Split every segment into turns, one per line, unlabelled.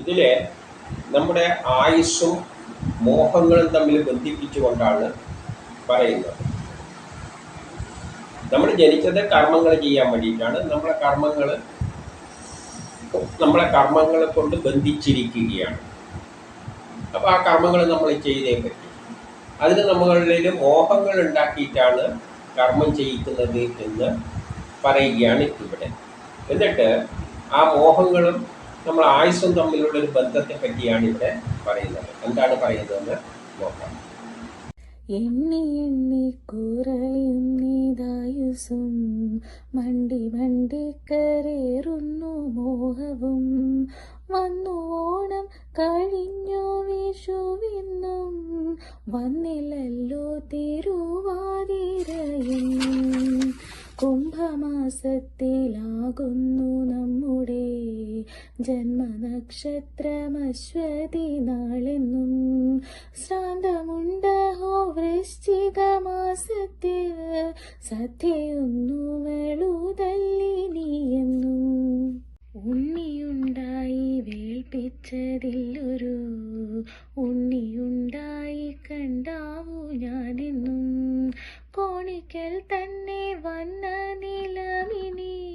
ഇതിൽ നമ്മുടെ ആയുസ്സും മോഹങ്ങളും തമ്മിൽ ബന്ധിപ്പിച്ചുകൊണ്ടാണ് പറയുന്നത്. നമ്മൾ ജനിച്ചത് കർമ്മങ്ങൾ ചെയ്യാൻ വേണ്ടിയിട്ടാണ്. നമ്മളെ കർമ്മങ്ങൾ നമ്മളെ കർമ്മങ്ങളെ കൊണ്ട് ബന്ധിച്ചിരിക്കുകയാണ്. അപ്പോൾ ആ കർമ്മങ്ങൾ നമ്മൾ ചെയ്തേ പറ്റും. അതിന് നമ്മളിൽ മോഹങ്ങൾ ഉണ്ടാക്കിയിട്ടാണ് കർമ്മം ചെയ്യിക്കുന്നത് എന്ന് പറയുകയാണ് ഇവിടെ. എന്നിട്ട് ആ മോഹങ്ങളും നമ്മൾ ആയുസ്സും തമ്മിലുള്ള ഒരു ബന്ധത്തെ പറ്റിയാണ് ഇവിടെ പറയുന്നത്. എന്താണ് പറയുന്നതെന്ന് നോക്കാം.
എണ്ണി എണ്ണി കുറയുന്നിതായുസും മണ്ടി മണ്ടി കരേറുന്നു മോഹവും. വന്നു ഓണം കഴിഞ്ഞു വിഷുവിന്നും വന്നില്ലല്ലോ തിരുവാതിരയെന്നും കുംഭമാസത്തിലാകുന്നു നമ്മുടെ ജന്മനക്ഷത്രം ജന്മനക്ഷത്രമശ്വതി നാളെന്നും ശ്രാന്തമുണ്ടഹോ വൃശ്ചിക മാസത്തിൽ സത്യയൊന്നു വെളുതല്ലിനിയെന്നും ഉണ്ണിയുണ്ടായി വേൾപ്പിച്ചതില്ലൊരു ഉണ്ണിയുണ്ടായി കണ്ടാവൂ ഞാനെന്നും. കോണിക്കൽ തന്നെ വന്ന നിലമിനി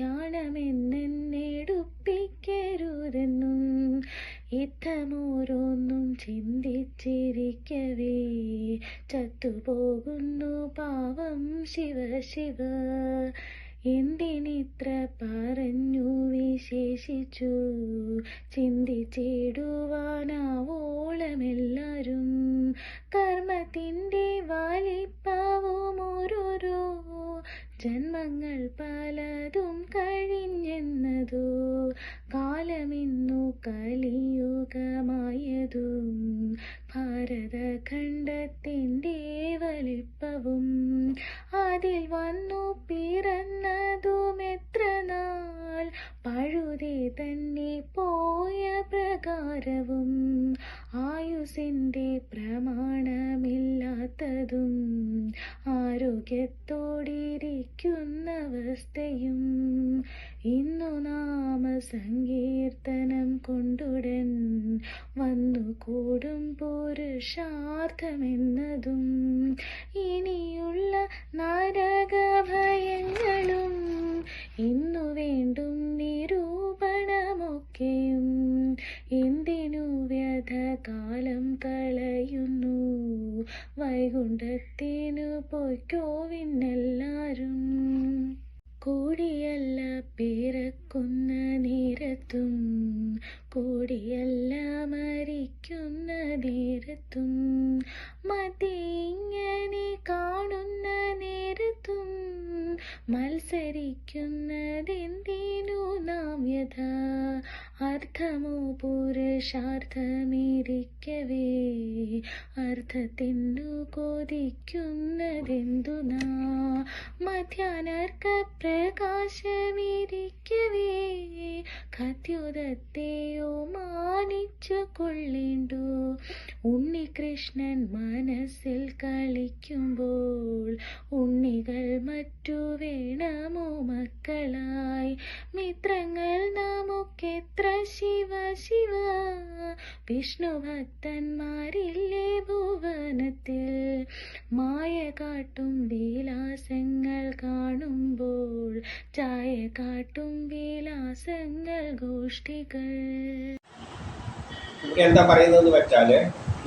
കാണമെന്നെടുപ്പിക്കരുതെന്നും ഇത്തമോരോന്നും ചിന്തിച്ചിരിക്കവേ ചത്തുപോകുന്നു പാവം ശിവ ശിവ. എന്തിനിത്ര പറഞ്ഞു? വിശേഷിച്ചു. ചിന്തിച്ചിടുവാനാവോളമെല്ലാരും. കർമ്മത്തിന്റെ വലിപ്പാവും ഓരോരോ ജന്മങ്ങൾ പലതും കഴിഞ്ഞെന്നതോ. കാലമിന്നു കലിയുഗമായതും ഭാരതഖണ്ഡത്തിന്റെ വലിപ്പവും അതിൽ വന്നു പിറന്നതും എത്ര നാൾ പഴുതെ തന്നെ പോയ പ്രകാരവും ആയുസിന്റെ പ്രമാണമില്ലാത്തതും ആരോഗ്യത്തോടിരിക്കുന്നവസ്ഥയും ഇന്നു നാമ സങ്കീർത്തനം കൊണ്ടുടൻ വന്നു കൂടും പുരുഷാർത്ഥമെന്നതും ഇനിയുള്ള നരകഭയങ്ങളും ഇന്നു അർത്ഥത്തിനു കൊതിക്കുന്നതെന്തു നാ? മധ്യാനർക്ക പ്രകാശമിരിക്കവേ. കത്യുതത്തെയോ മാനിച്ചു കൊള്ളേണ്ടു. ഉണ്ണികൃഷ്ണൻ മനസ്സിൽ കളിക്കുമ്പോൾ ഉണ്ണികൾ മറ്റു വേണമോ മക്കളായി? മിത്രങ്ങൾ നമുക്കെത്ര ശിവ ശിവ. വിഷ്ണു ഭക്തന്മാരില്ലേ ഭുവനത്തിൽ മായ കാട്ടും വിലാസങ്ങൾ കാണുമ്പോൾ ചായ കാട്ടും വിലാസങ്ങൾ ഗോഷ്ഠികൾ
ഇവിടെ എന്താ പറയുന്നതെന്ന് വെച്ചാൽ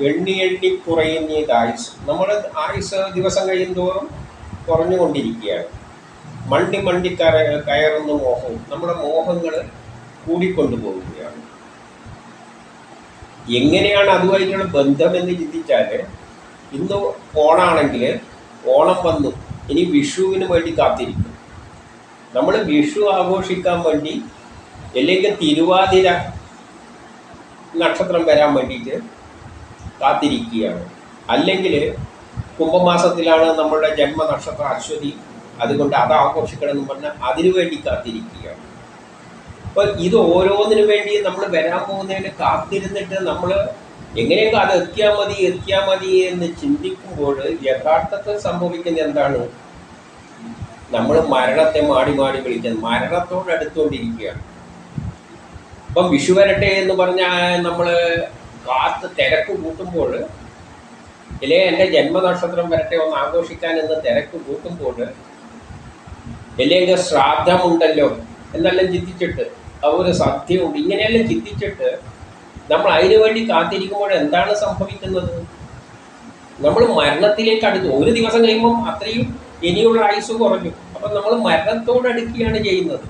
എണ്ണി എണ്ണി കുറയുന്ന ആയുസ്. നമ്മുടെ ആയുസ് ദിവസം കഴിയും തോറും കുറഞ്ഞുകൊണ്ടിരിക്കുകയാണ്. മണ്ടി മണ്ടി കയറുന്ന മോഹവും നമ്മുടെ മോഹങ്ങൾ കൂടിക്കൊണ്ടുപോവുകയാണ്. എങ്ങനെയാണ് അതുമായിട്ടുള്ള ബന്ധം എന്ന് ചിന്തിച്ചാൽ ഇന്ന് ഓണാണെങ്കിൽ ഓണം വന്നു. ഇനി വിഷുവിന് വേണ്ടി കാത്തിരിക്കും. നമ്മൾ വിഷു ആഘോഷിക്കാൻ വേണ്ടി അല്ലെങ്കിൽ തിരുവാതിര നക്ഷത്രം വരാൻ വേണ്ടിയിട്ട് കാത്തിരിക്കുകയാണ്. അല്ലെങ്കിൽ കുംഭമാസത്തിലാണ് നമ്മളുടെ ജന്മനക്ഷത്രം അശ്വതി. അതുകൊണ്ട് അത് ആഘോഷിക്കണം എന്ന് പറഞ്ഞാൽ അതിനു വേണ്ടി കാത്തിരിക്കുകയാണ്. അപ്പോൾ ഇത് ഓരോന്നിനു വേണ്ടി നമ്മൾ വരാൻ പോകുന്നതിന് കാത്തിരുന്നിട്ട് നമ്മൾ എങ്ങനെയൊക്കെ അത് എത്തിയാൽ മതി എത്തിയാൽ മതി എന്ന് ചിന്തിക്കുമ്പോൾ യഥാർത്ഥത്തിൽ സംഭവിക്കുന്നത് എന്താണ്? നമ്മൾ മരണത്തെ മാടി മാടി വിളിക്കുന്നത് മരണത്തോട് അടുത്തുകൊണ്ടിരിക്കുകയാണ്. അപ്പം വിഷു വരട്ടെ എന്ന് പറഞ്ഞാൽ നമ്മൾ കാത്ത് തിരക്ക് കൂട്ടുമ്പോൾ ഇല്ലേ എന്റെ ജന്മനക്ഷത്രം വരട്ടെ ഒന്ന് ആഘോഷിക്കാൻ എന്ന് തിരക്ക് കൂട്ടുമ്പോൾ ഇല്ലെങ്കിൽ ശ്രാദ്ധമുണ്ടല്ലോ എന്നെല്ലാം ചിന്തിച്ചിട്ട് ആ ഒരു സദ്യയുണ്ട് ഇങ്ങനെയെല്ലാം ചിന്തിച്ചിട്ട് നമ്മൾ അതിനു വേണ്ടി കാത്തിരിക്കുമ്പോൾ എന്താണ് സംഭവിക്കുന്നത്? നമ്മൾ മരണത്തിലേക്ക് അടുത്തു ഒരു ദിവസം കഴിയുമ്പോൾ അത്രയും ഇനിയുള്ള ആയുസ് കുറഞ്ഞു. അപ്പം നമ്മൾ മരണത്തോട് മരണത്തോടടുക്കുകയാണ് ചെയ്യുന്നത്.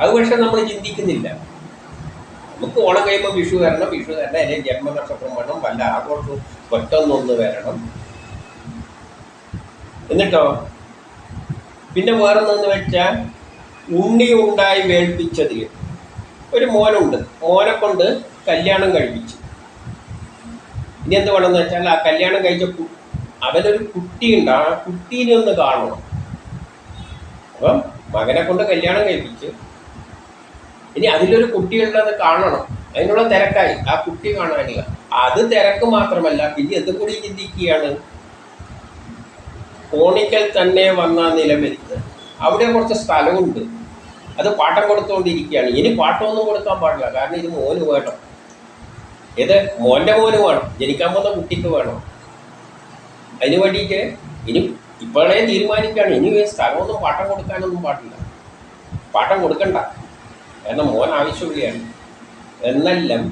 അത് പക്ഷെ നമ്മൾ ചിന്തിക്കുന്നില്ല. നമുക്ക് ഓണം കഴിയുമ്പോൾ വിഷു വരണം. വിഷു വരണം. ജന്മ ജന്മനക്ഷത്രം വേണം വല്ല ആഘോഷവും പെട്ടെന്നൊന്ന് വരണം. എന്നിട്ടോ? പിന്നെ വേറൊന്നെന്ന് വെച്ചാൽ ഉണ്ണി ഉണ്ടായി വേൾപ്പിച്ചതിൽ ഒരു മോനുണ്ട്. മോനെ കൊണ്ട് കല്യാണം കഴിപ്പിച്ചു. ഇനി എന്ത് വേണമെന്ന് വെച്ചാൽ ആ കല്യാണം കഴിച്ച അവനൊരു കുട്ടിയുണ്ട് ആ കുട്ടീനെ ഒന്ന് കാണണം. അപ്പം മകനെ കൊണ്ട് കല്യാണം കഴിപ്പിച്ച്. ഇനി അതിലൊരു കുട്ടിയുള്ളത് കാണണം. അതിനുള്ള തിരക്കായി. ആ കുട്ടി കാണാനില്ല. അത് തിരക്ക് മാത്രമല്ല പിന്നെ എന്തും കൂടി ചിന്തിക്കുകയാണ്? കോണിക്കൽ തന്നെ വന്ന നിലവിൽ. അവിടെ കുറച്ച് സ്ഥലമുണ്ട്. അത് പാട്ടം കൊടുത്തുകൊണ്ടിരിക്കുകയാണ് ഇനി പാട്ടമൊന്നും കൊടുക്കാൻ പാടില്ല. കാരണം ഇത് മോന് വേണം. ഇത് മോന്റെ മോന് വേണം. ജനിക്കാൻ പോകുന്ന കുട്ടിക്ക് വേണം. അതിന് വേണ്ടിയിട്ട് ഇനി ഇപ്പോഴേ തീരുമാനിക്കുകയാണ്. ഇനി സ്ഥലമൊന്നും പാട്ടം കൊടുക്കാനൊന്നും പാടില്ല. പാട്ടം കൊടുക്കണ്ട. എന്ന മോൻ ആവശ്യമുള്ളതാണ് എന്നെല്ലാം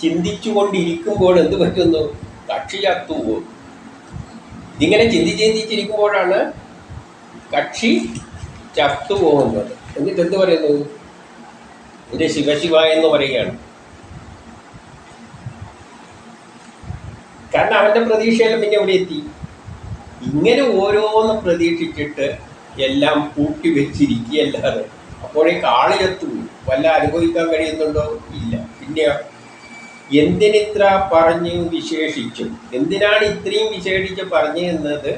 ചിന്തിച്ചുകൊണ്ടിരിക്കുമ്പോൾ എന്ത് പറ്റുന്നു? കക്ഷി ചത്തുപോകും ഇതിങ്ങനെ ചിന്തിച്ച് ചിന്തിച്ചിരിക്കുമ്പോഴാണ് കക്ഷി ചത്തുപോകുന്നത് എന്നിട്ട് എന്ത് പറയുന്നു എന്റെ ശിവശിവ എന്ന് പറയുകയാണ്. കാരണം അവന്റെ പ്രതീക്ഷയെല്ലാം പിന്നെ എവിടെ എത്തി? ഇങ്ങനെ ഓരോന്ന് പ്രതീക്ഷിച്ചിട്ട് എല്ലാം കൂട്ടി വെച്ചിരിക്കുകയല്ലാതെ അപ്പോഴേ കാളിലെത്തു വല്ല അനുഭവിക്കാൻ കഴിയുന്നുണ്ടോ? ഇല്ല. പിന്നെയോ എന്തിനിത്ര പറഞ്ഞു വിശേഷിച്ചു? എന്തിനാണ് ഇത്രയും വിശേഷിച്ച് പറഞ്ഞു എന്നത്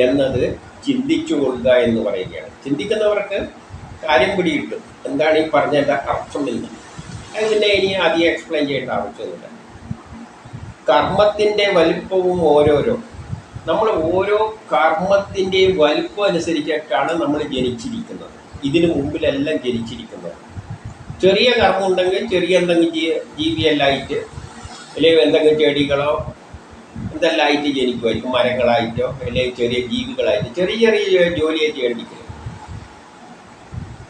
എന്നത് ചിന്തിച്ചു കൊള്ളുക എന്ന് പറയുകയാണ്. ചിന്തിക്കുന്നവർക്ക് കാര്യം പിടികിട്ടും എന്താണ് ഈ പറഞ്ഞതിന്റെ അർത്ഥം എന്ന്. അത് പിന്നെ ഇനി അധികം എക്സ്പ്ലെയിൻ ചെയ്യേണ്ട ആവശ്യമില്ല. കർമ്മത്തിന്റെ വലിപ്പവും ഓരോരോ നമ്മൾ ഓരോ കർമ്മത്തിന്റെയും വലിപ്പം അനുസരിച്ചിട്ടാണ് നമ്മൾ ജനിച്ചിരിക്കുന്നത്. ഇതിനു മുമ്പിലെല്ലാം ജനിച്ചിരിക്കുന്നത്. ചെറിയ കർമ്മം ഉണ്ടെങ്കിൽ ചെറിയ എന്തെങ്കിലും ജീവിയെല്ലായിട്ട് അല്ലെങ്കിൽ എന്തെങ്കിലും ചെടികളോ എന്തെല്ലാം ആയിട്ട് ജനിക്കുമായിരിക്കും. മരങ്ങളായിട്ടോ അല്ലെങ്കിൽ ചെറിയ ജീവികളായിട്ട് ചെറിയ ചെറിയ ജോലിയായിട്ട് ചെയ്യേണ്ടിക്കും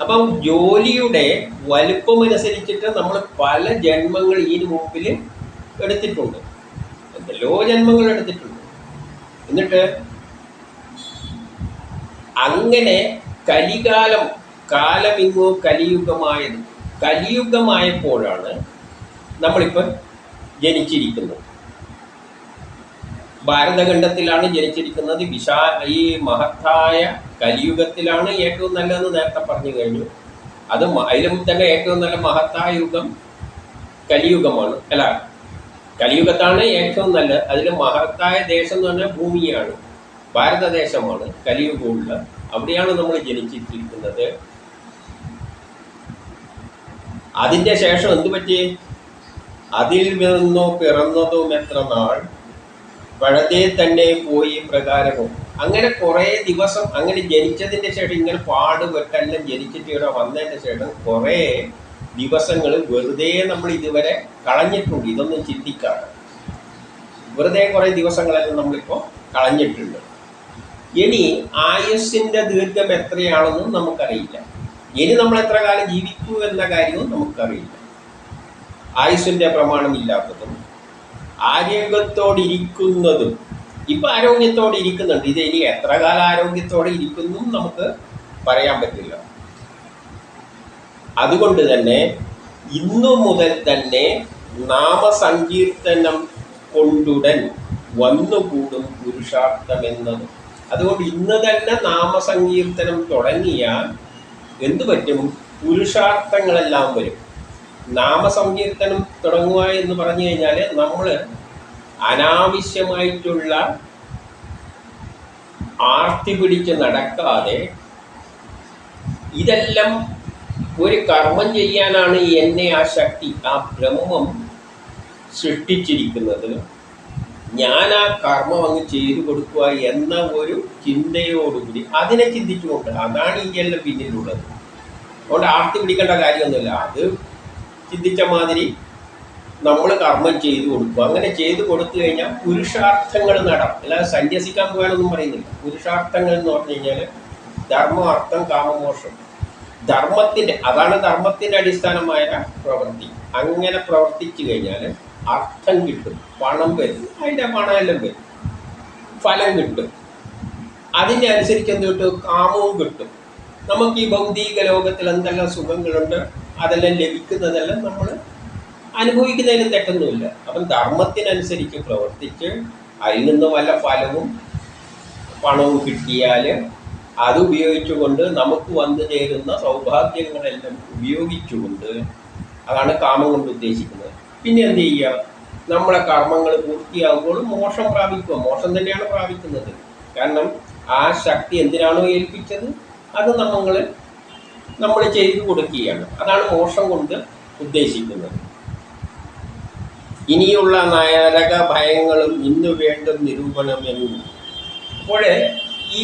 അപ്പം ജോലിയുടെ വലുപ്പമനുസരിച്ചിട്ട് നമ്മൾ പല ജന്മങ്ങൾ ഈ മുമ്പിൽ എടുത്തിട്ടുണ്ട്. എന്തെല്ലോ ജന്മങ്ങൾ എടുത്തിട്ടുണ്ട്. എന്നിട്ട് അങ്ങനെ കലികാലം കാലമിങ്ങോ കലിയുഗമായത് കലിയുഗമായപ്പോഴാണ് നമ്മളിപ്പോൾ ജനിച്ചിരിക്കുന്നത്. ഭാരതഖണ്ഡത്തിലാണ് ജനിച്ചിരിക്കുന്നത്. വിശാ ഈ മഹത്തായ കലിയുഗത്തിലാണ് ഏറ്റവും നല്ലതെന്ന് നേരത്തെ പറഞ്ഞു കഴിഞ്ഞു. അത് അതിലും തന്നെ ഏറ്റവും നല്ല മഹത്തായ യുഗം കലിയുഗമാണ്. അല്ല കലിയുഗത്താണ് ഏറ്റവും നല്ലത്. അതിൽ മഹത്തായ ദേശം എന്ന് പറഞ്ഞാൽ ഭൂമിയാണ്. ഭാരതദേശമാണ് കലിയുഗമുള്ള. അവിടെയാണ് നമ്മൾ ജനിച്ചിരിക്കുന്നത്. അതിന്റെ ശേഷം എന്ത് പറ്റി? അതിൽ നിന്നോ പിറന്നതും എത്ര നാൾ? പഴതേ തന്നെ പോയി പ്രകാരവും അങ്ങനെ കുറേ ദിവസം അങ്ങനെ ജനിച്ചതിന്റെ ശേഷം ഇങ്ങനെ പാടുപെട്ടെല്ലാം ജനിച്ചിട്ട് ഇവിടെ വന്നതിന്റെ ശേഷം കുറേ ദിവസങ്ങൾ വെറുതെ നമ്മൾ ഇതുവരെ കളഞ്ഞിട്ടുണ്ട്. ഇതൊന്നും ചിന്തിക്കാതെ. വെറുതെ കുറേ ദിവസങ്ങളെല്ലാം നമ്മളിപ്പോൾ കളഞ്ഞിട്ടുണ്ട്. ഇനി ആയുസ്സിന്റെ ദീർഘം എത്രയാണെന്നും നമുക്കറിയില്ല. ഇനി നമ്മൾ എത്ര കാലം ജീവിക്കൂ എന്ന കാര്യവും നമുക്കറിയില്ല. ആയുസ്സിന്റെ പ്രമാണമില്ലാത്തതും ആരോഗ്യത്തോടെ ഇരിക്കുന്നതും ഇപ്പം ആരോഗ്യത്തോടെ ഇരിക്കുന്നുണ്ട്. ഇത് ഇനി എത്ര കാലം ആരോഗ്യത്തോടെ ഇരിക്കുന്നു നമുക്ക് പറയാൻ പറ്റില്ല. അതുകൊണ്ട് തന്നെ ഇന്നു മുതൽ തന്നെ നാമസങ്കീർത്തനം കൊണ്ടുടൻ വന്നുകൂടും പുരുഷാർത്ഥം എന്നത്. അതുകൊണ്ട് ഇന്ന് തന്നെ നാമസങ്കീർത്തനം തുടങ്ങിയാൽ എന്തു പറ്റും? പുരുഷാർത്ഥങ്ങളെല്ലാം വരും. നാമസങ്കീർത്തനം തുടങ്ങുക എന്ന് പറഞ്ഞു കഴിഞ്ഞാൽ നമ്മൾ അനാവശ്യമായിട്ടുള്ള ആർത്തി പിടിച്ച് നടക്കാതെ ഇതെല്ലാം ഒരു കർമ്മം ചെയ്യാനാണ് എന്നെ ആ ശക്തി ആ ബ്രഹ്മം സൃഷ്ടിച്ചിരിക്കുന്നത്. ഞാൻ ആ കർമ്മം അങ്ങ് ചെയ്തു കൊടുക്കുക എന്ന ഒരു ചിന്തയോടുകൂടി അതിനെ ചിന്തിച്ചുകൊണ്ട് അതാണ് എല്ലാം പിന്നിലുള്ളത്. അതുകൊണ്ട് ആർത്തി പിടിക്കേണ്ട കാര്യമൊന്നുമില്ല. അത് ചിന്തിച്ച മാതിരി നമ്മൾ കർമ്മം ചെയ്തു കൊടുക്കുക അങ്ങനെ ചെയ്തു കൊടുത്തു കഴിഞ്ഞാൽ പുരുഷാർത്ഥങ്ങൾ നടക്കും അല്ലാതെ സന്യസിക്കാൻ പോകാനൊന്നും പറയുന്നില്ല. പുരുഷാർത്ഥങ്ങൾ എന്ന് പറഞ്ഞു കഴിഞ്ഞാൽ ധർമ്മം അർത്ഥം കാമമോഷം ധർമ്മത്തിന്റെ അതാണ് ധർമ്മത്തിന്റെ അടിസ്ഥാനമായ പ്രവൃത്തി. അങ്ങനെ പ്രവർത്തിച്ചു കഴിഞ്ഞാൽ അർത്ഥം കിട്ടും. പണം വരും. അതിന്റെ പണമെല്ലാം വരും. ഫലം കിട്ടും. അതിന്റെ അനുസരിച്ച് എന്ത് കിട്ടും? കാമവും കിട്ടും. നമുക്ക് ഈ ഭൗതിക ലോകത്തിൽ എന്തെല്ലാം സുഖങ്ങളുണ്ട്? അതെല്ലാം ലഭിക്കുന്നതെല്ലാം നമ്മൾ അനുഭവിക്കുന്നതിന് തെറ്റൊന്നുമില്ല. അപ്പം ധർമ്മത്തിനനുസരിച്ച് പ്രവർത്തിച്ച് അതിൽ നിന്ന് വല്ല ഫലവും പണവും കിട്ടിയാൽ അത് ഉപയോഗിച്ചുകൊണ്ട് നമുക്ക് വന്നു ചേരുന്ന സൗഭാഗ്യങ്ങളെല്ലാം ഉപയോഗിച്ചുകൊണ്ട് അതാണ് കാമം കൊണ്ട് ഉദ്ദേശിക്കുന്നത്. പിന്നെ എന്ത് ചെയ്യുക? നമ്മളെ കർമ്മങ്ങൾ പൂർത്തിയാകുമ്പോൾ മോശം പ്രാപിക്കുക. മോശം തന്നെയാണ് പ്രാപിക്കുന്നത്. കാരണം ആ ശക്തി എന്തിനാണോ ഏൽപ്പിച്ചത്? അത് നമ്മൾ നമ്മൾ ചെയ്തു കൊടുക്കുകയാണ്. അതാണ് മോശം കൊണ്ട് ഉദ്ദേശിക്കുന്നത്. ഇനിയുള്ള നരക ഭയങ്ങളും ഇന്ന് വേണ്ടും നിരൂപണമെന്നും അപ്പോൾ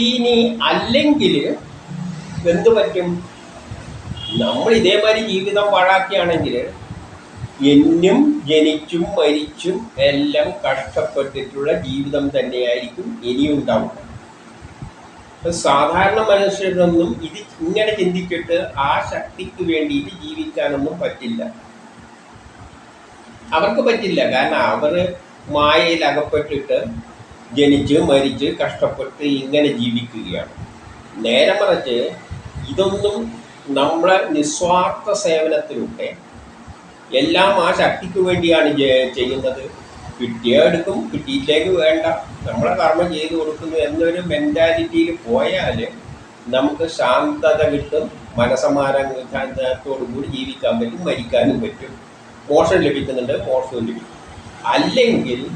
ഇനി അല്ലെങ്കിൽ എന്തു പറ്റും? നമ്മൾ ഇതേമാതിരി ജീവിതം പാഴാക്കിയാണെങ്കിൽ എന്നും ജനിച്ചും മരിച്ചും എല്ലാം കഷ്ടപ്പെട്ടിട്ടുള്ള ജീവിതം തന്നെയായിരിക്കും ഇനിയും ഉണ്ടാവുക. സാധാരണ മനുഷ്യരൊന്നും ഇത് ഇങ്ങനെ ചിന്തിച്ചിട്ട് ആ ശക്തിക്ക് വേണ്ടിയിട്ട് ജീവിക്കാനൊന്നും പറ്റില്ല. അവർക്ക് പറ്റില്ല. കാരണം അവർ മായയിൽ അകപ്പെട്ടിട്ട് ജനിച്ച് മരിച്ച് കഷ്ടപ്പെട്ട് ഇങ്ങനെ ജീവിക്കുകയാണ്. നേരെ മറിച്ച് ഇതൊന്നും നമ്മളെ നിസ്വാർത്ഥ സേവനത്തിലൂടെ എല്ലാം ആ ശക്തിക്ക് വേണ്ടിയാണ് ചെയ്യുന്നത്. കിട്ടിയെടുക്കും കിട്ടിയിലേക്ക് വേണ്ട. നമ്മളെ കർമ്മം ചെയ്തു കൊടുക്കുന്നു എന്നൊരു മെന്റാലിറ്റിയിൽ പോയാൽ നമുക്ക് ശാന്തത കിട്ടും. മനസമാധാനത്തോടു കൂടി ജീവിക്കാൻ പറ്റും മരിക്കാനും പറ്റും. മോഷം ലഭിക്കുന്നുണ്ട് മോഷവും ലഭിക്കും. അല്ലെങ്കിൽ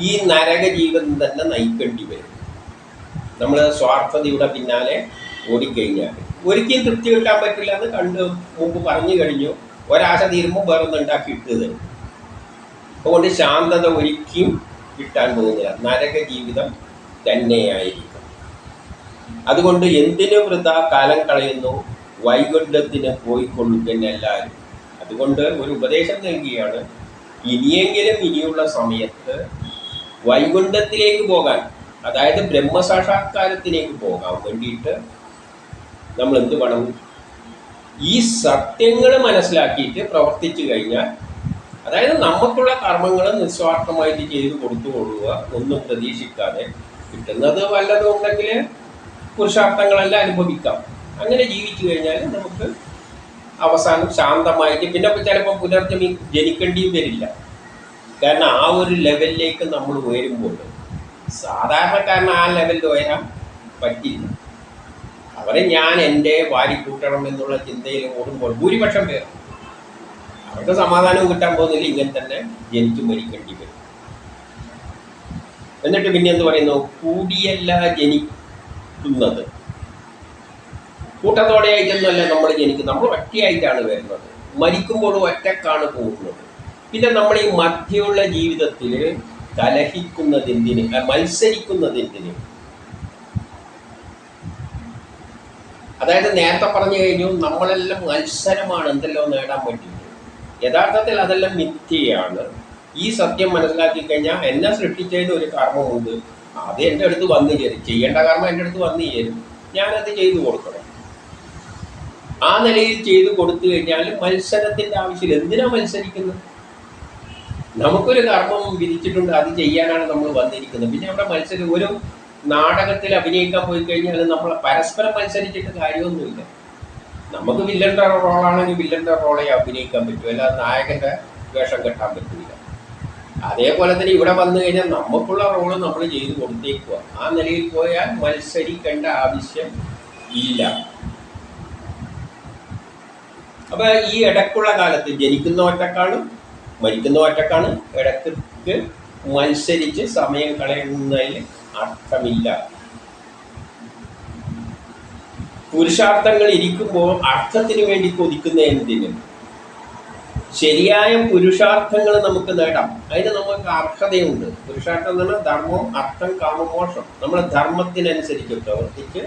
ഈ നരക ജീവിതം തന്നെ നയിക്കേണ്ടി വരും. നമ്മൾ സ്വാർത്ഥതയുടെ പിന്നാലെ ഓടിക്കഴിഞ്ഞാൽ ഒരിക്കലും തൃപ്തി കിട്ടാൻ പറ്റില്ല എന്ന് കണ്ട് മുമ്പ് പറഞ്ഞു കഴിഞ്ഞു. ഒരാശ തീരുമ്പോൾ വേറൊന്നും ഉണ്ടാക്കി ഇട്ടത് അതുകൊണ്ട് ശാന്തത ഒരിക്കലും കിട്ടാൻ പോകുന്നില്ല. നരക ജീവിതം തന്നെയായിരിക്കും. അതുകൊണ്ട് എന്തിനു വൃത കാലം കളയുന്നു? വൈകുണ്ഠത്തിന് പോയിക്കൊള്ളുക എല്ലാവരും അതുകൊണ്ട് ഒരു ഉപദേശം നൽകിയാണ് ഇനിയെങ്കിലും ഇനിയുള്ള സമയത്ത് വൈകുണ്ഠത്തിലേക്ക് പോകാൻ അതായത് ബ്രഹ്മസാക്ഷാത്കാരത്തിലേക്ക് പോകാൻ വേണ്ടിയിട്ട് നമ്മൾ എന്ത് വേണം? ഈ സത്യങ്ങൾ മനസ്സിലാക്കിയിട്ട് പ്രവർത്തിച്ചു കഴിഞ്ഞാൽ അതായത് നമുക്കുള്ള കർമ്മങ്ങൾ നിസ്വാർത്ഥമായിട്ട് ചെയ്ത് കൊടുത്തു കൊള്ളുക ഒന്നും പ്രതീക്ഷിക്കാതെ കിട്ടുന്നത് വല്ലതും ഉണ്ടെങ്കിൽ പുരുഷാർത്ഥങ്ങളെല്ലാം അനുഭവിക്കാം. അങ്ങനെ ജീവിച്ചു കഴിഞ്ഞാൽ നമുക്ക് അവസാനം ശാന്തമായിരിക്കും പിന്നെ ചിലപ്പോൾ പുനർജമി ജനിക്കേണ്ടിയും വരില്ല. കാരണം ആ ഒരു ലെവലിലേക്ക് നമ്മൾ ഉയരുമ്പോൾ സാധാരണക്കാരന് ആ ലെവലിൽ ഉയരാൻ പറ്റില്ല. അവരെ ഞാൻ എന്റെ വാരി കൂട്ടണം എന്നുള്ള ചിന്തയിൽ ഓടുമ്പോൾ ഭൂരിപക്ഷം പേർ അവർക്ക് സമാധാനവും കിട്ടാൻ പോകുന്നില്ല ഇങ്ങനെ തന്നെ ജനിച്ചു മരിക്കേണ്ടി വരും. എന്നിട്ട് പിന്നെ എന്ന് പറയുന്നു? കൂടിയല്ല ജനിക്കുന്നത്. കൂട്ടത്തോടെ ആയിട്ടൊന്നുമല്ല നമ്മൾ ജനിക്കുന്നത്. നമ്മൾ ഒറ്റയായിട്ടാണ് വരുന്നത്. മരിക്കുമ്പോഴും ഒറ്റക്കാണ് പോകുന്നത്. പിന്നെ നമ്മൾ ഈ മധ്യയുള്ള ജീവിതത്തിൽ കലഹിക്കുന്നതെന്തിന്? മത്സരിക്കുന്നതിന് അതായത് നേരത്തെ പറഞ്ഞു കഴിഞ്ഞു നമ്മളെല്ലാം മത്സരമാണ് എന്തെല്ലാം നേടാൻ വേണ്ടിയിട്ട് യഥാർത്ഥത്തിൽ അതെല്ലാം മിഥ്യയാണ്. ഈ സത്യം മനസ്സിലാക്കി കഴിഞ്ഞാൽ എന്നെ സൃഷ്ടിച്ചതിന് ഒരു കർമ്മമുണ്ട്. അത് എന്റെ അടുത്ത് വന്നു ചേരും. ചെയ്യേണ്ട കർമ്മം എന്റെ അടുത്ത് വന്നു ചേരും. ഞാനത് ചെയ്തു കൊടുക്കണം. ആ നിലയിൽ ചെയ്തു കൊടുത്തു കഴിഞ്ഞാൽ മത്സരത്തിന്റെ ആവശ്യം എന്തിനാ മത്സരിക്കുന്നത്? നമുക്കൊരു കർമ്മം വിധിച്ചിട്ടുണ്ട് അത് ചെയ്യാനാണ് നമ്മൾ വന്നിരിക്കുന്നത്. പിന്നെ അവിടെ മത്സരം ഒരു നാടകത്തിൽ അഭിനയിക്കാൻ പോയി കഴിഞ്ഞാൽ നമ്മൾ പരസ്പരം മത്സരിച്ചിട്ട് കാര്യമൊന്നുമില്ല. നമുക്ക് വില്ലന്റെ റോളാണെങ്കിൽ വില്ലന്റെ റോളെ അഭിനയിക്കാൻ പറ്റും. അല്ലാതെ നായകന്റെ വേഷം കെട്ടാൻ പറ്റില്ല അതേപോലെ തന്നെ ഇവിടെ വന്നു കഴിഞ്ഞാൽ നമുക്കുള്ള റോൾ നമ്മൾ ചെയ്ത് കൊടുത്തേക്കുക. ആ നിലയിൽ പോയാൽ മത്സരിക്കേണ്ട ആവശ്യം ഇല്ല. അപ്പൊ ഈ ഇടക്കുള്ള കാലത്ത് ജനിക്കുന്ന ഒറ്റക്കാണ് മരിക്കുന്ന ഒറ്റക്കാണ്. ഇടയ്ക്ക് മത്സരിച്ച് സമയം കളയുന്നതിൽ അർത്ഥമില്ല. പുരുഷാർത്ഥങ്ങൾ ഇരിക്കുമ്പോൾ അർത്ഥത്തിന് വേണ്ടി കൊതിക്കുന്ന എന്തിന്? ശരിയായ പുരുഷാർത്ഥങ്ങൾ നമുക്ക് നേടാം. അതിന് നമുക്ക് അർഹതയുണ്ട്. പുരുഷാർത്ഥം എന്ന് പറഞ്ഞാൽ ധർമ്മം അർത്ഥം കാമമോഷം നമ്മൾ ധർമ്മത്തിനനുസരിച്ച് പ്രവർത്തിച്ച്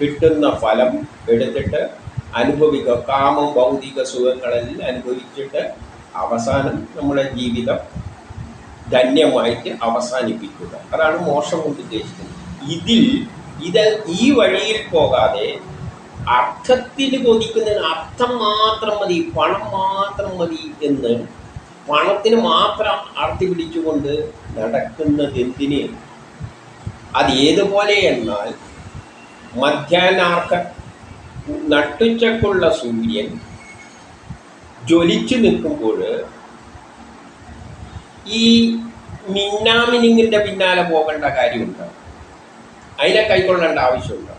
കിട്ടുന്ന ഫലം എടുത്തിട്ട് അനുഭവിക്കുക. കാമം ഭൗതിക സുഖങ്ങളെല്ലാം അനുഭവിച്ചിട്ട് അവസാനം നമ്മുടെ ജീവിതം ധന്യമായിട്ട് അവസാനിപ്പിക്കുക. അതാണ് മോശം കൊണ്ട് ഉദ്ദേശിക്കുന്നത്. ഇതിൽ ഇത് ഈ വഴിയിൽ പോകാതെ അർത്ഥത്തിന് കൊതിക്കുന്നതിന് അർത്ഥം മാത്രം മതി പണം മാത്രം മതി എന്ന് പണത്തിന് മാത്രം അർത്ഥി പിടിച്ചുകൊണ്ട് നടക്കുന്നതെന്തിന് അത് ഏതുപോലെ എന്നാൽ മധ്യാഹ്നാർക്ക നട്ടുച്ചക്കുള്ള സൂര്യൻ ജ്വലിച്ചു നിൽക്കുമ്പോൾ ഈ മിന്നാമിനിങ്ങിന്റെ പിന്നാലെ പോകേണ്ട കാര്യമുണ്ട്. അതിനെ കൈക്കൊള്ളേണ്ട ആവശ്യമുണ്ട്.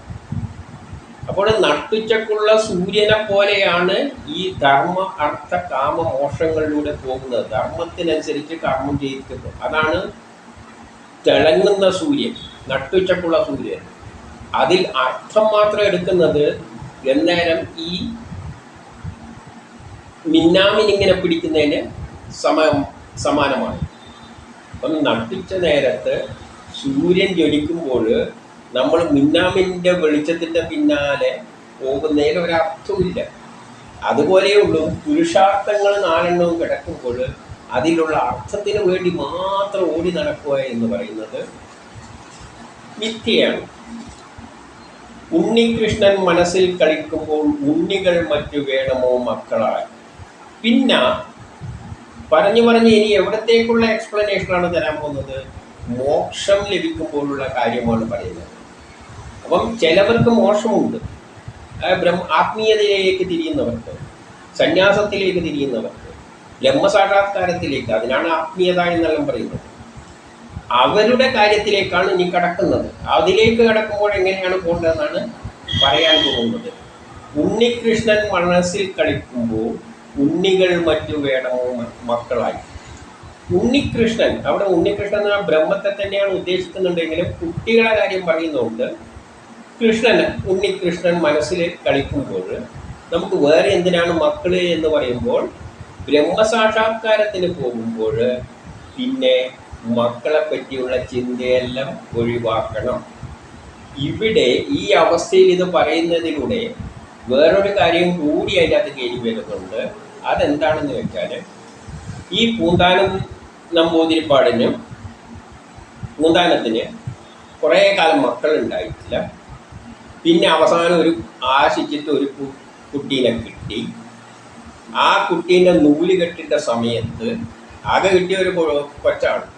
അപ്പോൾ നട്ടുച്ചക്കുള്ള സൂര്യനെ പോലെയാണ് ഈ ധർമ്മ അർത്ഥ കാമ മോഷങ്ങളിലൂടെ പോകുന്നത്. ധർമ്മത്തിനനുസരിച്ച് കർമ്മം ചെയ്യിക്കുന്നത് അതാണ് തിളങ്ങുന്ന സൂര്യൻ നട്ടുച്ചക്കുള്ള സൂര്യൻ. അതിൽ അർത്ഥം മാത്രം എടുക്കുന്നത് എന്നേരം ഈ മിന്നാമിനിങ്ങനെ പിടിക്കുന്നതിന് സമ സമാനമാണ്. അപ്പം നട്ടുച്ച നേരത്ത് സൂര്യൻ ജ്വലിക്കുമ്പോൾ നമ്മൾ മിന്നാമിന്റെ വെളിച്ചത്തിന്റെ പിന്നാലെ പോകുന്നതിന് ഒരർത്ഥമില്ല അതുപോലെയുള്ളൂ പുരുഷാർത്ഥങ്ങൾ നാലെണ്ണവും കിടക്കുമ്പോൾ അതിലുള്ള അർത്ഥത്തിന് വേണ്ടി മാത്രം ഓടി നടക്കുക എന്ന് പറയുന്നത് മിഥ്യയാണ്. ഉണ്ണികൃഷ്ണൻ മനസ്സിൽ കളിക്കുമ്പോൾ ഉണ്ണികൾ മറ്റു വേണമോ മക്കളായി പിന്നെ പറഞ്ഞു പറഞ്ഞ് ഇനി എവിടത്തേക്കുള്ള എക്സ്പ്ലനേഷനാണ് തരാൻ പോകുന്നത്? മോക്ഷം ലഭിക്കുമ്പോഴുള്ള കാര്യമാണ് പറയുന്നത്. അപ്പം ചിലവർക്ക് മോശമുണ്ട്. ബ്രഹ്മ ആത്മീയതയിലേക്ക് തിരിയുന്നവർക്ക് സന്യാസത്തിലേക്ക് തിരിയുന്നവർക്ക് ബ്രഹ്മസാക്ഷാത്കാരത്തിലേക്ക് അതിനാണ് ആത്മീയത എന്നെല്ലാം പറയുന്നത്. അവരുടെ കാര്യത്തിലേക്കാണ് ഇനി കടക്കുന്നത്. അതിലേക്ക് കടക്കുമ്പോൾ എങ്ങനെയാണ് പോകേണ്ടതെന്നാണ് പറയാൻ പോകുന്നത്. ഉണ്ണികൃഷ്ണൻ മനസ്സിൽ കളിക്കുമ്പോൾ ഉണ്ണികൾ മറ്റു വേണമോ മക്കളായി. ഉണ്ണികൃഷ്ണൻ അവിടെ ഉണ്ണികൃഷ്ണൻ എന്ന ബ്രഹ്മത്തെ തന്നെയാണ് ഉദ്ദേശിക്കുന്നുണ്ടെങ്കിലും കുട്ടികളെ കാര്യം പറയുന്നുണ്ട് കൃഷ്ണൻ ഉണ്ണികൃഷ്ണൻ മനസ്സിൽ കളിക്കുമ്പോൾ നമുക്ക് വേറെ എന്തിനാണ് മക്കൾ എന്ന് പറയുമ്പോൾ ബ്രഹ്മസാക്ഷാത്കാരത്തിന് പോകുമ്പോൾ പിന്നെ മക്കളെ പറ്റിയുള്ള ചിന്തയെല്ലാം ഒഴിവാക്കണം. ഇവിടെ ഈ അവസ്ഥയിൽ ഇത് പറയുന്നതിലൂടെ വേറൊരു കാര്യം കൂടി അതിന്റെ അകത്ത് കയറി വരുന്നുണ്ട്. അതെന്താണെന്ന് വെച്ചാൽ ഈ പൂന്താനം നമ്പൂതിരിപ്പാടിന് പൂന്താനത്തിന് കുറേ കാലം മക്കളുണ്ടായിട്ടില്ല. പിന്നെ അവസാനം ഒരു ആശിച്ചിട്ട് ഒരു കുട്ടീനെ കിട്ടി. ആ കുട്ടീന്റെ നൂൽ കെട്ടിന്റെ സമയത്ത് ആകെ കിട്ടിയ ഒരു കൊച്ചാണ്.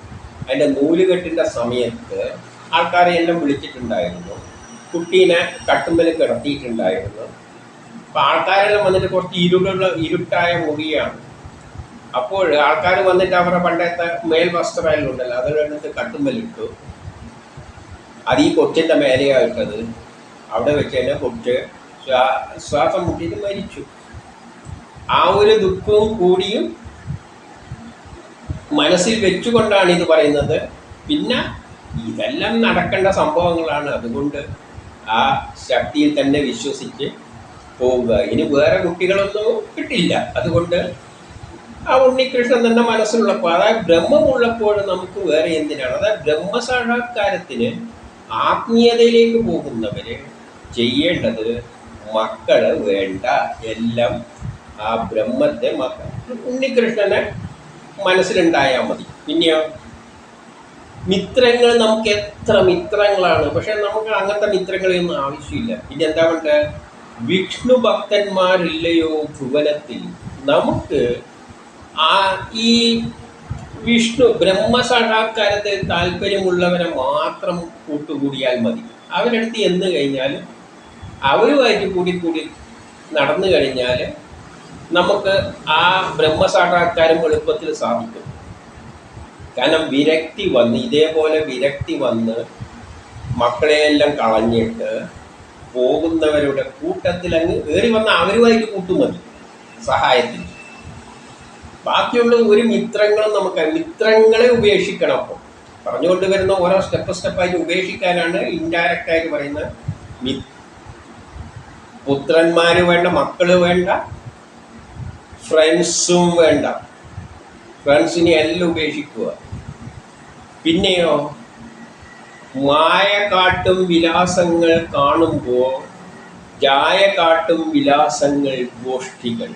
അതിന്റെ നൂൽ കെട്ടിന്റെ സമയത്ത് ആൾക്കാരെ എല്ലാം വിളിച്ചിട്ടുണ്ടായിരുന്നു. കുട്ടീനെ കട്ടുമ്പൽ കിടത്തിയിട്ടുണ്ടായിരുന്നു. അപ്പോൾ ആൾക്കാരെല്ലാം വന്നിട്ട് കുറച്ച് ഇരുളുള്ള ഇരുട്ടായ മുറിയാണ്. അപ്പോൾ ആൾക്കാർ വന്നിട്ട് അവരുടെ പണ്ടത്തെ മേൽവസ്ത്രമെല്ലാം ഉണ്ടല്ലോ അതെടുത്ത് കട്ടുമ്പലിട്ടു അത് ഈ കൊച്ചിന്റെ മേലെയായിട്ടത്. അവിടെ വെച്ച് തന്നെ കൊച്ച് ശ്വാ- ശ്വാസം മുട്ടിയിട്ട് മരിച്ചു. ആ ഒരു ദുഃഖവും കൂടിയും മനസ്സിൽ വെച്ചുകൊണ്ടാണ് ഇത് പറയുന്നത്. പിന്നെ ഇതെല്ലാം നടക്കേണ്ട സംഭവങ്ങളാണ്. അതുകൊണ്ട് ആ ശക്തിയിൽ തന്നെ വിശ്വസിച്ച് പോവുക. ഇനി വേറെ കുട്ടികളൊന്നും കിട്ടില്ല അതുകൊണ്ട് ആ ഉണ്ണികൃഷ്ണൻ തന്നെ മനസ്സിലുള്ളപ്പോൾ അതായത് ബ്രഹ്മമുള്ളപ്പോൾ നമുക്ക് വേറെ എന്തിനാണ്? അതായത് ബ്രഹ്മസാക്ഷാത്കാരത്തിന് ആത്മീയതയിലേക്ക് പോകുന്നവര് ചെയ്യേണ്ടത് മക്കൾ വേണ്ട. എല്ലാം ആ ബ്രഹ്മത്തെ മക്കൾ ഉണ്ണികൃഷ്ണനെ മനസ്സിലുണ്ടായാൽ മതി. പിന്നെയോ? മിത്രങ്ങൾ നമുക്ക് എത്ര മിത്രങ്ങളാണ്. പക്ഷെ നമുക്ക് അങ്ങനത്തെ മിത്രങ്ങളെയൊന്നും ആവശ്യമില്ല. പിന്നെ എന്താ പറയുക വിഷ്ണു ഭക്തന്മാരില്ലയോ ഭുവനത്തിൽ? നമുക്ക് ആ ഈ വിഷ്ണു ബ്രഹ്മസാക്ഷാത്കാരത്തിൽ താല്പര്യമുള്ളവരെ മാത്രം കൂട്ടുകൂടിയാൽ മതി. അവരടുത്ത് എന്ന് കഴിഞ്ഞാൽ അവരുമായിട്ട് കൂടി കൂടി നടന്നു കഴിഞ്ഞാൽ നമുക്ക് ആ ബ്രഹ്മസാക്ഷാത്കാരം എളുപ്പത്തിൽ സാധിക്കും. കാരണം വിരക്തി വന്ന് ഇതേപോലെ വിരക്തി വന്ന് മക്കളെയെല്ലാം കളഞ്ഞിട്ട് പോകുന്നവരുടെ കൂട്ടത്തിൽ അങ്ങ് കയറി വന്ന അവരുമായിട്ട് കൂട്ടുമതി സഹായത്തിന്. ബാക്കിയുള്ള ഒരു മിത്രങ്ങളും നമുക്ക് മിത്രങ്ങളെ ഉപേക്ഷിക്കണം അപ്പോൾ പറഞ്ഞുകൊണ്ട് വരുന്ന ഓരോ സ്റ്റെപ്പ് സ്റ്റെപ്പായിട്ട് ഉപേക്ഷിക്കാനാണ് ഇൻഡയറക്റ്റ് ആയിട്ട് പറയുന്ന മി പുത്രന്മാര് വേണ്ട മക്കൾ വേണ്ട ഫ്രണ്ട്സും വേണ്ട. ഫ്രണ്ട്സിനെ എല്ലാം ഉപേക്ഷിക്കുക. പിന്നെയോ മായ കാട്ടും വിലാസങ്ങൾ കാണുമ്പോൾ ജായ കാട്ടും വിലാസങ്ങൾ ഗോഷ്ഠികൾ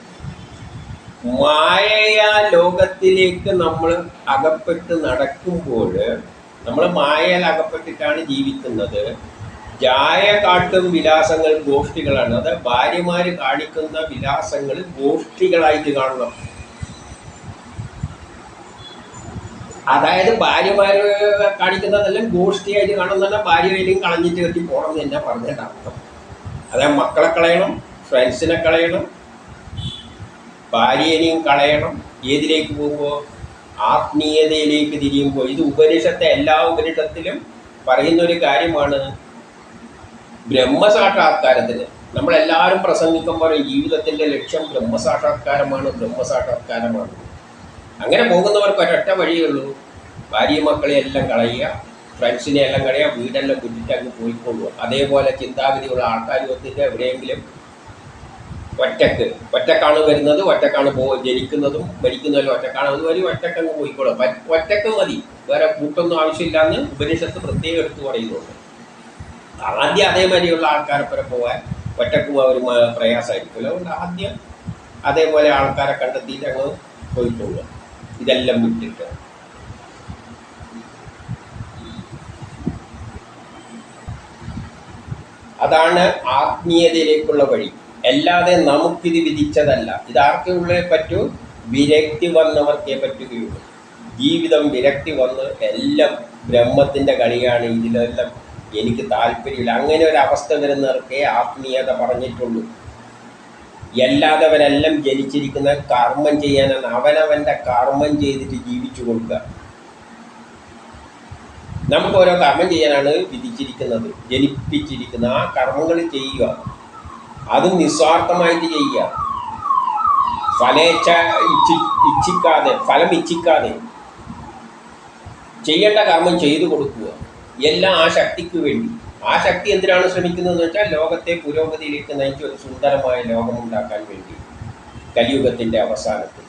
മായ ലോകത്തിലേക്ക് നമ്മൾ അകപ്പെട്ട് നടക്കുമ്പോൾ നമ്മൾ മായയിൽ അകപ്പെട്ടിട്ടാണ് ജീവിക്കുന്നത്. ജായ കാട്ടും വിലാസങ്ങൾ ഗോഷ്ഠികളാണ് അത് ഭാര്യമാര് കാണിക്കുന്ന വിലാസങ്ങൾ ഗോഷ്ടികളായിട്ട് കാണണം. അതായത് ഭാര്യമാര് കാണിക്കുന്നതെല്ലാം ഗോഷ്ഠിയായിട്ട് കാണുന്ന ഭാര്യയിലും കളഞ്ഞിട്ട് കെട്ടി പോകണം എന്ന് തന്നെ പറഞ്ഞിട്ട് അർത്ഥം. അതായത് മക്കളെ കളയണം ഫ്രണ്ട്സിനെ കളയണം ഭാര്യനെയും കളയണം ഏതിലേക്ക് പോകുമ്പോൾ ആത്മീയതയിലേക്ക് തിരിയുമ്പോൾ ഇത് ഉപനിഷത്തെ എല്ലാ ഉപനിഷത്തിലും പറയുന്ന ഒരു കാര്യമാണ്. ബ്രഹ്മസാക്ഷാത്കാരത്തിന്. നമ്മളെല്ലാവരും പ്രസംഗിക്കുമ്പോൾ ജീവിതത്തിന്റെ ലക്ഷ്യം ബ്രഹ്മസാക്ഷാത്കാരമാണ് ബ്രഹ്മസാക്ഷാത്കാരമാണ്. അങ്ങനെ പോകുന്നവർക്ക് ഒരൊറ്റ വഴിയേ ഉള്ളൂ. ഭാര്യ മക്കളെ എല്ലാം കളയുക ഫ്രണ്ട്സിനെ എല്ലാം കളയുക വീടെല്ലാം വിട്ടിട്ട് അങ്ങ് അതേപോലെ ചിന്താഗതിയുള്ള ആൾക്കാർ എവിടെയെങ്കിലും ഒറ്റയ്ക്ക് ഒറ്റക്കാണ് വരുന്നത് ഒറ്റക്കാണ് പോ ജനിക്കുന്നതും മരിക്കുന്നതും ഒറ്റക്കാണ്. അതുവരെ ഒറ്റക്കങ്ങ് പോയിക്കോളും. ഒറ്റയ്ക്ക് മതി. വേറെ കൂട്ടൊന്നും ആവശ്യമില്ലാന്ന് ഉപനിഷത്ത് പ്രത്യേകം എടുത്തു പറയുന്നുണ്ട്. ആദ്യം അതേമാതിരിയുള്ള ആൾക്കാരെ പുറം പോകാൻ ഒറ്റയ്ക്ക് പോകാൻ ഒരു മ- പ്രയാസമായിരിക്കും അതുകൊണ്ട് ആദ്യം അതേപോലെ ആൾക്കാരെ കണ്ടെത്തിയിട്ട് അങ്ങ് പോവുക ഇതെല്ലാം വിട്ടിട്ട്. അതാണ് ആത്മീയതയിലേക്കുള്ള വഴി. അല്ലാതെ നമുക്കിത് വിധിച്ചതല്ല. ഇത് ആർക്കുള്ളേ പറ്റൂ? വിരക്തി വന്നവർക്കേ പറ്റുകയുള്ളൂ. ജീവിതം വിരക്തി വന്ന് എല്ലാം ബ്രഹ്മത്തിന്റെ കളിയാണ് ഇതിലെല്ലാം. എനിക്ക് താല്പര്യമില്ല. അങ്ങനെ ഒരു അവസ്ഥ വരുന്നവർക്കേ ആത്മീയത പറഞ്ഞിട്ടുള്ളൂ. എല്ലാതവരെല്ലാം ജനിച്ചിരിക്കുന്ന കർമ്മം ചെയ്യാനാണ് അവനവന്റെ കർമ്മം ചെയ്തിട്ട് ജീവിച്ചു കൊടുക്കുക. നമുക്ക് ഓരോ കർമ്മം ചെയ്യാനാണ് വിധിച്ചിരിക്കുന്നത്. ജനിപ്പിച്ചിരിക്കുന്ന ആ കർമ്മങ്ങൾ ചെയ്യുക. അത് നിസ്വാർത്ഥമായിട്ട് ചെയ്യുക. ഫലേച്ഛ ഇച്ഛി ഇച്ഛിക്കാതെ ഫലം ഇച്ഛിക്കാതെ ചെയ്യേണ്ട കർമ്മം ചെയ്തു കൊടുക്കുക. എല്ലാം ആ ശക്തിക്ക് വേണ്ടി. ആ ശക്തി എന്തിനാണ് ശ്രമിക്കുന്നതെന്ന് വെച്ചാൽ ലോകത്തെ പുരോഗതിയിലേക്ക് നയിച്ച് ഒരു സുന്ദരമായ ലോകമുണ്ടാക്കാൻ വേണ്ടി. കലിയുഗത്തിന്റെ അവസാനത്തിൽ.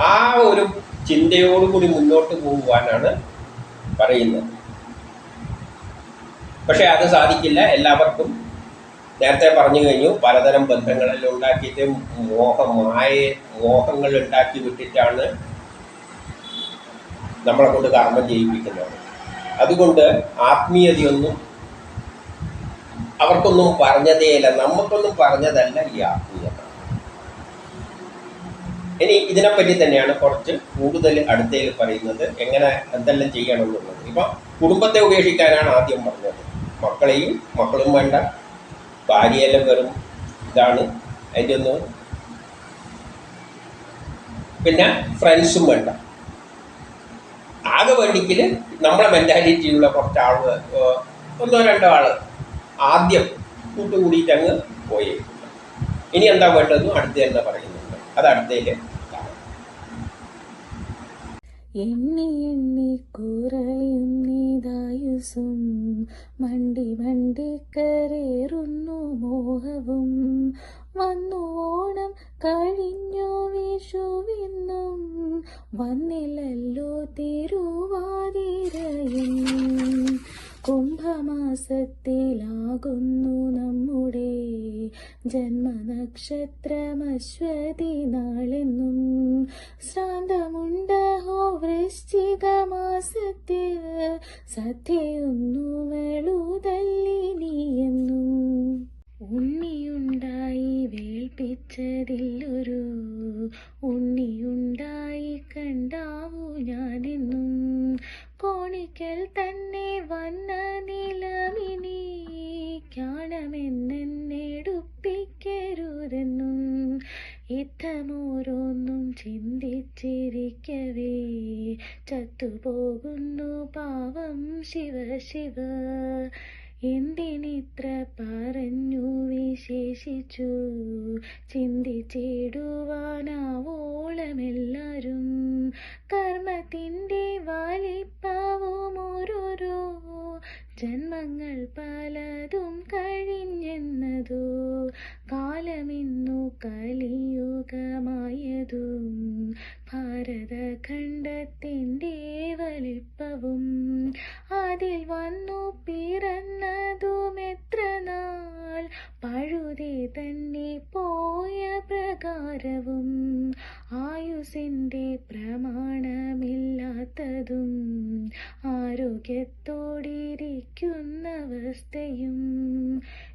ആ ഒരു ചിന്തയോടുകൂടി മുന്നോട്ട് പോകുവാനാണ് പറയുന്നത്. പക്ഷെ അത് സാധിക്കില്ല. എല്ലാവർക്കും നേരത്തെ പറഞ്ഞു കഴിഞ്ഞു പലതരം ബന്ധങ്ങളെല്ലാം ഉണ്ടാക്കിയിട്ട് മോഹമായ മോഹങ്ങൾ ഉണ്ടാക്കി വിട്ടിട്ടാണ് നമ്മളെ കൊണ്ട് കർമ്മം ചെയ്യിപ്പിക്കുന്നത്. അതുകൊണ്ട് ആത്മീയതയൊന്നും അവർക്കൊന്നും പറഞ്ഞതേയല്ല നമുക്കൊന്നും പറഞ്ഞതല്ല ഈ ആത്മീയത. ഇനി ഇതിനെപ്പറ്റി തന്നെയാണ് കുറച്ച് കൂടുതൽ അടുത്തയിൽ പറയുന്നത് എങ്ങനെ എന്തെല്ലാം ചെയ്യണം എന്നുള്ളത് ഇപ്പം കുടുംബത്തെ ഉപേക്ഷിക്കാനാണ് ആദ്യം പറഞ്ഞത്. മക്കളെയും മക്കളും വേണ്ട ഭാര്യയെല്ലാം വെറും ഇതാണ് അതിന്റെ ഒന്ന്. പിന്നെ ഫ്രണ്ട്സും വേണ്ട. ആകെ വേണ്ടിക്കൽ നമ്മളെ മെന്റാലിറ്റിയുള്ള കുറച്ച് ആളുകൾ ഒന്നോ രണ്ടോ ആൾ ആദ്യം കൂട്ടുകൂടിയിട്ട് അങ്ങ് പോയി. ഇനി എന്താ വേണ്ടതെന്നും അടുത്ത് തന്നെ പറയുന്നുണ്ട് അത് അടുത്തതിൽ കാണാം.
എണ്ണി എണ്ണി കുറയുന്നിതായുസും മണ്ടി മണ്ടി കരേറുന്നു മോഹവും വന്നു ഓണം കഴിഞ്ഞു വിഷുവിന്നും വന്നില്ലല്ലോ തിരുവാതിരയും കുംഭമാസത്തിലാകുന്നു നമ്മുടെ ജന്മനക്ഷത്രമശ്വതി നാളെന്നും ശ്രാന്തമുണ്ടഹോ വൃശ്ചിക മാസത്തിൽ സത്യയൊന്നു ഉണ്ണിയുണ്ടായി വേൾപ്പിച്ചതില്ലൊരു ഉണ്ണിയുണ്ടായി കണ്ടാവൂ ഞാനെന്നും. കോണിക്കൽ തന്നെ വന്ന നിലവിനി കാണമെന്നെടുപ്പിക്കരുതെന്നും യുദ്ധമോരോന്നും ചിന്തിച്ചിരിക്കവേ ചത്തുപോകുന്നു പാവം ശിവ ശിവ. എന്തിനിത്ര പറഞ്ഞു വിശേഷിച്ചു? ചിന്തിച്ചിടുവാനാവോളമെല്ലാരും. കർമ്മത്തിന്റെ വലിപ്പാവും ഓരോരോ ജന്മങ്ങൾ പലതും കഴിഞ്ഞെന്നതോ കാലമിന്നു കലിയുഗമായതും ഭാരതഖണ്ഡത്തിന്റെ വലിപ്പവും അതിൽ വന്നു പിറന്നതും എത്ര നാൾ പഴുതേ തന്നെ പോയ പ്രകാരവും ആയുസിന്റെ പ്രമാണമില്ലാത്തതും ആരോഗ്യത്തോടിരിക്കുന്ന അവസ്ഥയും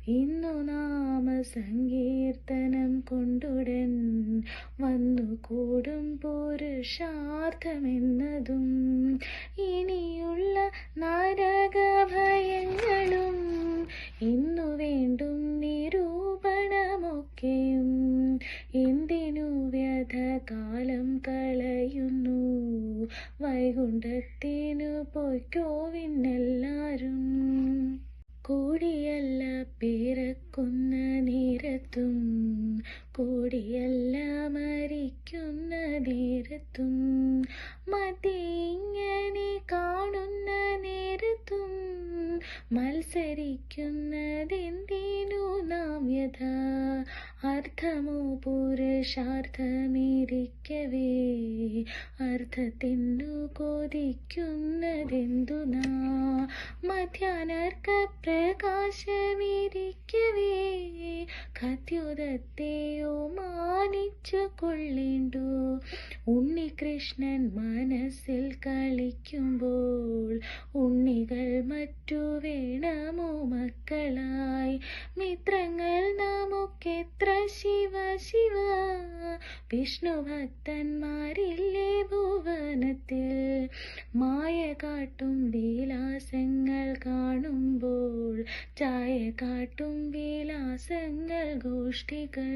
ഇന്നു നാമ സങ്കീർത്തനം കൊണ്ടുടൻ. വന്നുകൂടും പുരുഷാർത്ഥമെന്നതും. ഇനിയുള്ള നരകഭയങ്ങളും ഇന്നു വേണ്ടും നിരൂപണമൊക്കെയും. എന്തിനു വ്യഥകാലം കളയുന്നു? വൈകുണ്ഠത്തിനു പൊയ്ക്കോവിന്നെല്ലാരും കൂടിയല്ല പിറക്കുന്ന നേരത്തും കൂടിയല്ല മരിക്കുന്ന നേരത്തും ഇങ്ങനെ കാണുന്ന നേരത്തും മത്സരിക്കുന്നതെന്തിനു നാം യഥ അർത്ഥമോ പുരുഷാർത്ഥമിരിക്കവേ? അർത്ഥത്തിനു കൊതിക്കുന്നതെന്തു മധ്യാനർക്ക പ്രകാശമിരിക്കവേ? കത്യുതത്തെയോ മാനിച്ചു കൊള്ളേണ്ടു? ഉണ്ണികൃഷ്ണൻ മനസ്സിൽ കളിക്കുമ്പോൾ ഉണ്ണികൾ മറ്റു വേണമോ മക്കളായി? മിത്രങ്ങൾ നമുക്കെത്ര ശിവ ശിവ വിഷ്ണു ഭക്തന്മാരില്ലേ ഭുവനത്തിൽ. മായ കാട്ടും വിലാസങ്ങൾ കാണുമ്പോൾ ചായ കാട്ടും വിലാസങ്ങൾ ഗോഷ്ഠികൾ